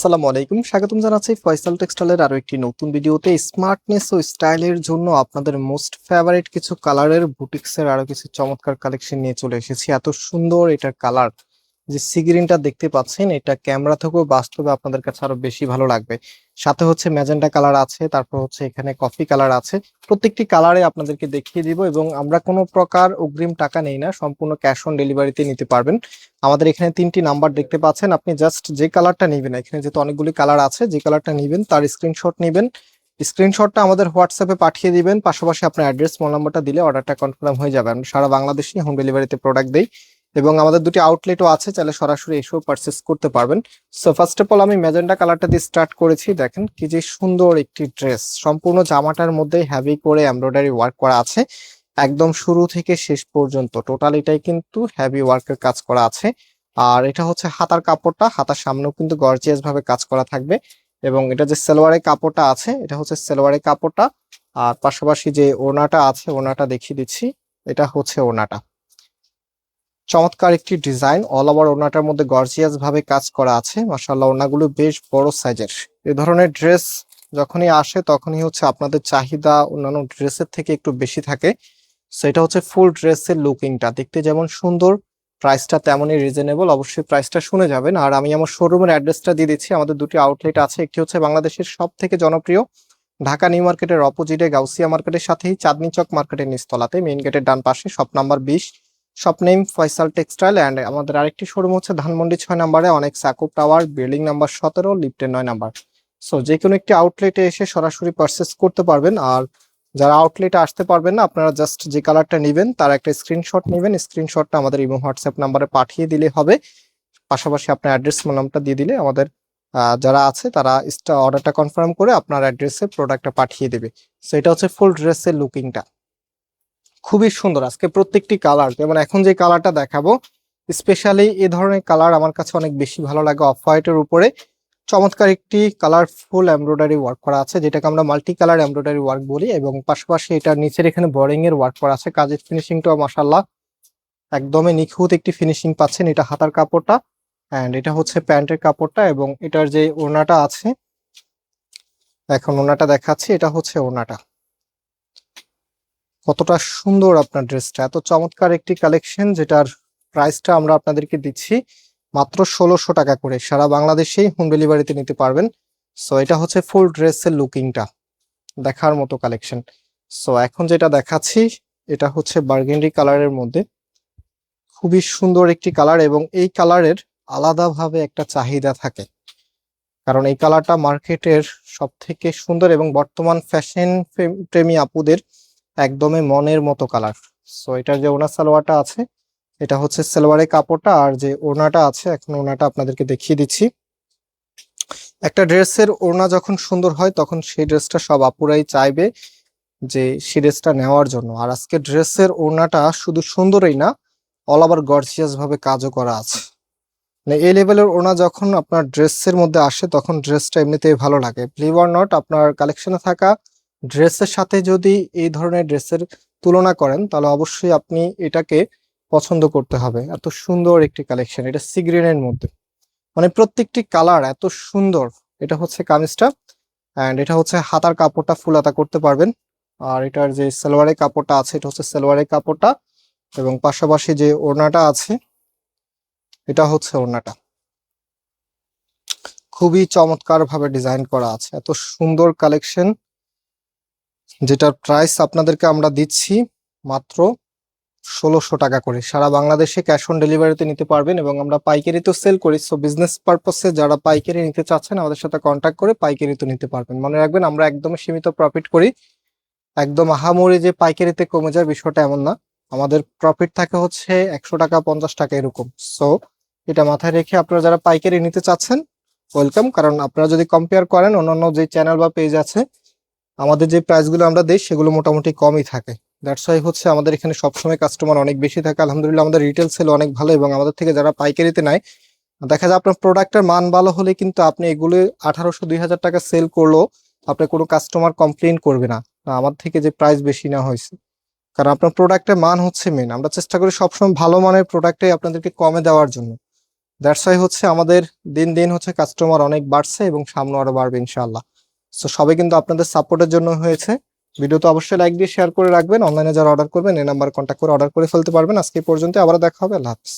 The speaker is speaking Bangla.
আসসালামু আলাইকুম। স্বাগতম জানাচ্ছি ফয়সাল টেক্সটাইলের আরও একটি নতুন ভিডিওতে। স্মার্টনেস ও স্টাইলের জন্য আপনাদের মোস্ট ফেভারিট কিছু কালারের বুটিক্সের আরও কিছু চমৎকার কালেকশন নিয়ে চলে এসেছি। এত সুন্দর এটার কালার। যে সিগ্রিনটা দেখতে পাচ্ছেন, এটা ক্যামেরা থেকেও বাস্তবে আপনাদের কাছে আরও বেশি ভালো লাগবে। সাথে হচ্ছে ম্যাজেন্টা কালার আছে, তারপর হচ্ছে এখানে কফি কালার আছে। প্রত্যেকটি কালারে আপনাদেরকে দেখিয়ে দিব এবং আমরা কোনো প্রকার অগ্রিম টাকা নেই না, সম্পূর্ণ ক্যাশ অন ডেলিভারিতে নিতে পারবেন। আমাদের এখানে তিনটি নাম্বার দেখতে পাচ্ছেন, আপনি জাস্ট যে কালারটা নেবেন, এখানে যেহেতু অনেকগুলি কালার আছে, যে কালারটা নেবেন তার স্ক্রিনশট নেবেন। স্ক্রিনশটটা আমাদের হোয়াটসঅ্যাপে পাঠিয়ে দিবেন, পাশাপাশি আপনার অ্যাড্রেস মোবাইল নাম্বারটা দিলে অর্ডারটা কনফার্ম হয়ে যাবে। আমরা সারা বাংলাদেশে হোম ডেলিভারিতে প্রোডাক্ট দেই। এবং আমাদের দুটি আউটলেটও আছে, চাইলে সরাসরি এসেও পারচেস করতে পারবেন। সো ফার্স্ট অফ অল আমি ম্যাজেন্টা কালারটা দিয়ে স্টার্ট করেছি। দেখেন কি যে সুন্দর একটি ড্রেস সম্পূর্ণ জামাটার মধ্যে হ্যাভি করে এমব্রয়ডারি ওয়ার্ক করা আছে। একদম শুরু থেকে শেষ পর্যন্ত টোটাল এটাই কিন্তু হ্যাভি ওয়ার্কের কাজ করা আছে। আর এটা হচ্ছে হাতার কাপড়টা। হাতার সামনেও কিন্তু গর্জিয়াস ভাবে কাজ করা থাকবে। এবং এটা যে সালোয়ারের কাপড়টা আছে, এটা হচ্ছে সালোয়ারের কাপড়টা। আর পাশাপাশি যে ওনাটা আছে ওনাটা দেখিয়ে দিচ্ছি। এটা হচ্ছে ওনাটা চমৎকার একটি ডিজাইন। অল ওভার ওনাটার মধ্যে গর্জিয়াস ভাবে কাজ করা আছে। মাসাল্লাহ ওনাগুলো বেশ বড় সাইজের এ ধরনের ড্রেস যখনই আসে, তখনই হচ্ছে আপনাদের চাহিদা অন্যান্য ড্রেসের থেকে একটু বেশি থাকে। সেটা হচ্ছে ফুল ড্রেসের লুকিংটা দেখতে যেমন সুন্দর প্রাইসটা তেমনই রিজনেবল অবশ্যই প্রাইসটা শুনে যাবেন। আর আমি আমার শোরুমের অ্যাড্রেসটা দিয়ে দিচ্ছি। আমাদের দুটি আউটলেট আছে। একটি হচ্ছে বাংলাদেশের সব থেকে জনপ্রিয়, ঢাকা নিউ মার্কেটের অপোজিটে গাউসিয়া মার্কেটের সাথেই, চাঁদনি চক মার্কেটের নিচতলাতে মেইন গেটের ডান পাশে শপ নাম্বার বিশ। Shop name Faisal textile and আমাদের আরেকটি শোরুম হচ্ছে ধানমন্ডি ছয় নাম্বারে অনেক সাকুব টাওয়ার বিল্ডিং নাম্বার সতেরো লিফটের নয় নাম্বার। সো যে কোনো একটি আউটলেটে এসে সরাসরি পারচেস করতে পারবেন আর যারা আউটলেটে আসতে পারবেন না, আপনারা জাস্ট যে কালারটা নেবেন, তার একটা স্ক্রিনশট নেবেন। স্ক্রিনশটটা আমাদের ইমো হোয়াটসঅ্যাপ নাম্বারে পাঠিয়ে দিলে হবে। পাশাপাশি আপনার অ্যাড্রেস নামটা দিয়ে দিলে আমাদের যারা আছে, তারা অর্ডারটা কনফার্ম করে আপনার অ্যাড্রেসে প্রোডাক্টটা পাঠিয়ে দেবে। সো এটা হচ্ছে ফুল ড্রেসের লুকিংটা খুবই সুন্দর। আজকে প্রত্যেকটি কালার যেমন এখন যে কালারটা দেখাবো স্পেশালি এ ধরনের কালার আমার কাছে অনেক বেশি ভালো লাগে অফ হোয়াইটের উপরে। চমৎকার একটি কালারফুল এমব্রয়ডারি ওয়ার্ক করা আছে, যেটাকে আমরা মাল্টি কালার এমব্রয়ডারি ওয়ার্ক বলি এবং পাশাপাশি এটার নিচের এখানে বোরিং এর ওয়ার্ক করা আছে। কাজের ফিনিশিংটাও মাসাল্লাহ একদমই নিখুঁত একটি ফিনিশিং পাচ্ছেন এটা হাতার কাপড়টা অ্যান্ড এটা হচ্ছে প্যান্টের কাপড়টা এবং এটার যে ওড়নাটা আছে, এখন ওড়নাটা দেখাচ্ছি, এটা হচ্ছে ওড়নাটা। কতটা সুন্দর আপনার ড্রেসটা। এত চমৎকার একটি কালেকশন যেটার প্রাইসটা আমরা আপনাদেরকে দিচ্ছি মাত্র ষোলোশো টাকা করে। সারা বাংলাদেশেই হোম ডেলিভারিতে নিতে পারবেন। সো এটা হচ্ছে ফুল ড্রেসের লুকিংটা দেখার মতো কালেকশন সো এখন যেটা দেখাচ্ছি, এটা হচ্ছে বার্গেন্ডি কালারের মধ্যে। খুবই সুন্দর একটি কালার এবং এই কালারের আলাদাভাবে একটা চাহিদা থাকে। কারণ এই কালারটা মার্কেটের সব থেকে সুন্দর এবং বর্তমান ফ্যাশন প্রেমী আপুদের একদমই মনের মতো কালার সো এটার যে ওনার সালোয়ারটা আছে, এটা হচ্ছে সালোয়ারের কাপড়টা, আর যে ওড়নাটা আছে, এখন ওড়নাটা আপনাদেরকে দেখিয়ে দিচ্ছি। একটা ড্রেসের ওড়না যখন সুন্দর হয়, তখন সেই ড্রেসটা সব আপুরাই চাইবে যে সেই ড্রেসটা নেওয়ার জন্য। আর আজকে ড্রেসের ওড়নাটা শুধু সুন্দরই না অল ওভার গর্জিয়াস ভাবে কাজও করা আছে। মানে এই লেভেলের ওড়না যখন আপনার ড্রেসের মধ্যে আসে, তখন ড্রেসটা এমনিতেই ভালো লাগে। অর নট আপনার কালেকশনে থাকা ড্রেসের সাথে যদি এই ধরনের ড্রেসের তুলনা করেন, তাহলে অবশ্যই আপনি এটাকে পছন্দ করতে হবে। এত সুন্দর একটি কালেকশন, এটা সিগ্রিনের মধ্যে। মানে প্রত্যেকটি কালার এত সুন্দর। এটা হচ্ছে কামিজটা অ্যান্ড এটা হচ্ছে হাতার কাপড়টা ফুল হাতা করতে পারবেন। আর এটার যে সালোয়ারের কাপড়টা আছে, এটা হচ্ছে সালোয়ারের কাপড়টা এবং পাশাপাশি যে ওড়নাটা আছে, এটা হচ্ছে ওড়নাটা। খুবই চমৎকার ভাবে ডিজাইন করা আছে। এত সুন্দর কালেকশন যেটার প্রাইস আপনাদেরকে আমরা দিচ্ছি মাত্র ষোলোশো টাকা করে। সারা বাংলাদেশে ক্যাশ অন ডেলিভারিতে নিতে পারবেন এবং আমরা পাইকারি তো সেল করি। সো বিজনেস পারপাসে যারা পাইকারি নিতে চাচ্ছেন, আমাদের সাথে কন্ট্যাক্ট করে পাইকারি তো নিতে পারবেন। মনে রাখবেন, আমরা একদম সীমিত প্রফিট করি। একদম আহামরি যে পাইকারিতে কমে যায় বিষয়টা এমন না। আমাদের প্রফিট থাকে হচ্ছে একশো টাকা, পঞ্চাশ টাকা এরকম। সো এটা মাথায় রেখে আপনারা যারা পাইকারি নিতে চাচ্ছেন ওয়েলকাম কারণ আপনারা যদি কম্পেয়ার করেন, অন্যান্য যে চ্যানেল বা পেজ আছে আমাদের যে প্রাইসগুলো আমরা দিই, সেগুলো মোটামুটি কমই থাকে। দ্যাটস ওয়াই হচ্ছে আমাদের এখানে সবসময় কাস্টমার অনেক বেশি থাকে। আলহামদুলিল্লাহ, আমাদের রিটেল সেল অনেক ভালো এবং আমাদের থেকে যারা পাইকারিতে নেয়, দেখা যায় আপনার প্রোডাক্টের মান ভালো হলে কিন্তু আপনি এগুলো আঠারোশো, দুই হাজার টাকা সেল করলেও আপনার কোনো কাস্টমার কমপ্লেন করবে না। আমার থেকে যে প্রাইস বেশি না হয়েছে। কারণ আপনার প্রোডাক্টের মান হচ্ছে মেন আমরা চেষ্টা করি সবসময় ভালো মানের প্রোডাক্টে আপনাদেরকে কমে দেওয়ার জন্য। দ্যাটস ওয়াই হচ্ছে আমাদের দিন দিন হচ্ছে কাস্টমার অনেক বাড়ছে এবং সামনে আরও বাড়বে, ইনশাআল্লাহ। সো সবাই কিন্তু আপনাদের সাপোর্টের জন্য হয়েছে। ভিডিও তো অবশ্যই লাইক দিয়ে শেয়ার করে রাখবেন। অনলাইনে যারা অর্ডার করবেন, এই নাম্বার কন্ট্যাক্ট করে অর্ডার করে ফেলতে পারবেন। আজকে পর্যন্ত আবার দেখা হবে। আল্লাহ হাফিজ।